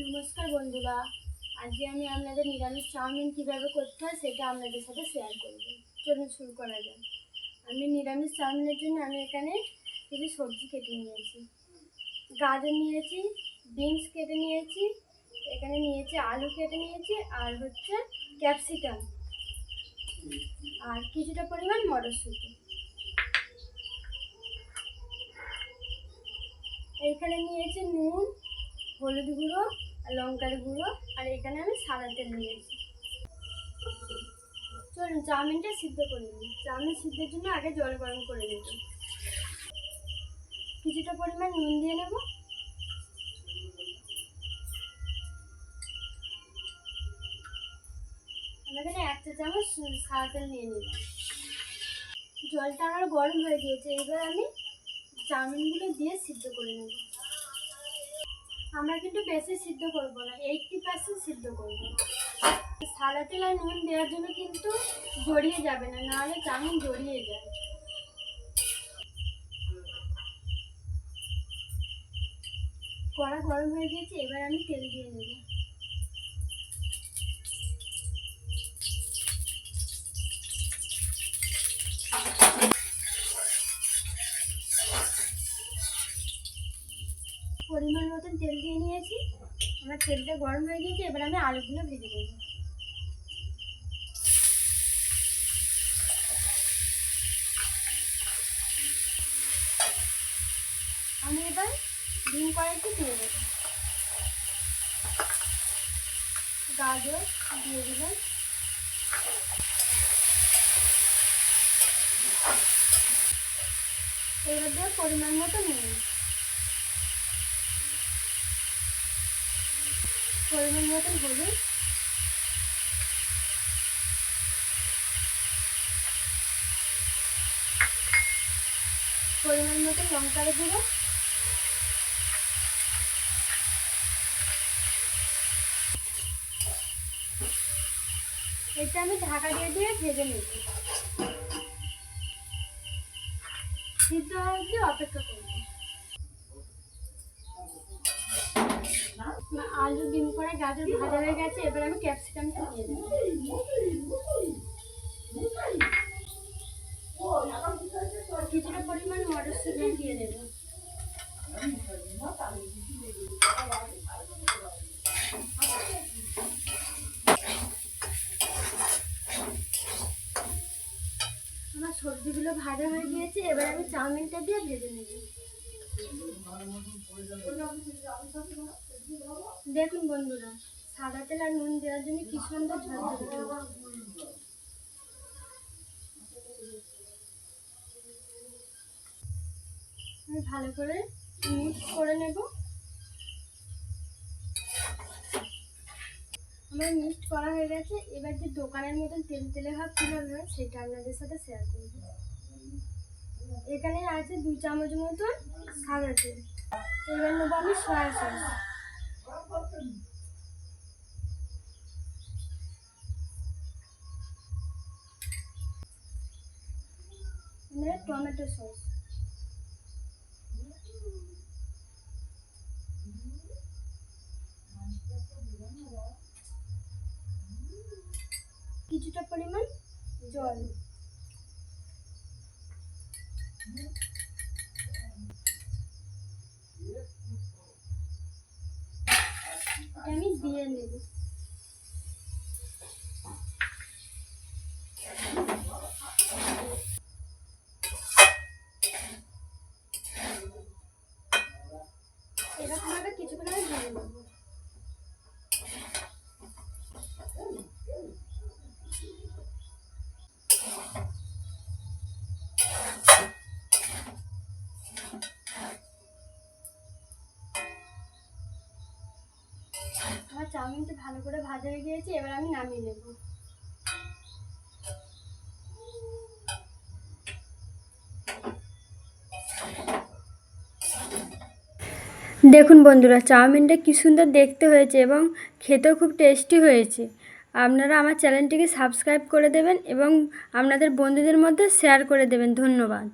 নমস্কার বন্ধুরা। আজকে আমি আপনাদের নিরামিষ চাউমিন কীভাবে করতে হয় সেটা আপনাদের সাথে শেয়ার করব। চলুন শুরু করা যাক। আমি নিরামিষ চাউমিনের জন্য আমি এখানে কিছু সবজি কেটে নিয়েছি। গাজর নিয়েছি, বিনস কেটে নিয়েছি, এখানে নিয়েছি আলু কেটে নিয়েছি, আর হচ্ছে ক্যাপসিকাম আর কিছুটা পরিমাণ মটরশুঁটি। এইখানে নিয়েছি নুন হলুদ গুঁড়ো আর লঙ্কার গুঁড়ো আর এখানে আমি সাদা তেল নিয়েছি। চলুন, চাউমিনটা সিদ্ধ করে নিই। চাউমিন সিদ্ধের জন্য আগে জল গরম করে নেব। কিছুটা পরিমাণ নুন দিয়ে নেব। আমি এখানে এক চামচ সাদা তেল নিয়ে নিলাম। জলটা আমার গরম হয়ে গিয়েছে, এবার আমি চাউমিনগুলো দিয়ে সিদ্ধ করে নেব। আমরা কিন্তু বেশি সিদ্ধ করব না এইটটি পার্সেন্ট সিদ্ধ করব। সাদা তেল আর নুন দেওয়ার জন্য কিন্তু জড়িয়ে যাবে না, নাহলে চাউমিন জড়িয়ে যায়। কড়া গরম হয়ে গিয়েছে, এবার আমি তেল দিয়ে নেব। পরিমাণ মতন তেল দিয়ে নিয়েছি। আমার তেলটা গরম হয়ে গিয়েছে, এবার আমি আলুগুলো ভেজে দেব আমি এবার ডিম কড়াইতে দিয়ে দেবো। গাজর দিয়ে দিলাম। এবার পরিমাণ মতো নিয়ে পরিমাণ মতন হলুদ পরিমাণ মতন লঙ্কার গুঁড়ো। এটা আমি ঢাকা দিয়ে দিয়ে ভেজে নেব। সিদ্ধ অবধি অপেক্ষা করব। আলু ডিম করে, গাজর ভাজা হয়ে গেছে, এবার আমি ক্যাপসিকামটা দিয়ে দেবো। কিছুটা পরিমাণ মটরশুঁটি দিয়ে দেবো। আমার সবজিগুলো ভাজা হয়ে গিয়েছে, এবার আমি চাউমিনটা দিয়ে ভেজে নেব। দেখুন বন্ধুরা, সাদা তেল আর নুন দেওয়ার জন্য কি সুন্দর। আমি ভালো করে মিক্স করে নেব। আমার মিক্সড করা হয়ে গেছে। এবার যে দোকানের মতন তেল তেলে ভাব কীভাবে সেটা আপনাদের সাথে শেয়ার করব। এখানে আছে দু চামচ মতন সাদা তেল। এবার নেব আমি সয়া সস এবারে টমেটো সস কিছুটা পরিমাণ জল এটা আমি দিয়ে নেব। এরকমভাবে কিছুক্ষণ আমি ভেজে নেব। চাউমিনটা ভালো করে ভাজা হয়ে গিয়েছে, এবার আমি নামিয়ে নেব। দেখুন বন্ধুরা, চাউমিনটা কি সুন্দর দেখতে হয়েছে এবং খেতেও খুব টেস্টি হয়েছে। আপনারা আমার চ্যানেলটিকে সাবস্ক্রাইব করে দেবেন এবং আপনাদের বন্ধুদের মধ্যে শেয়ার করে দেবেন। ধন্যবাদ।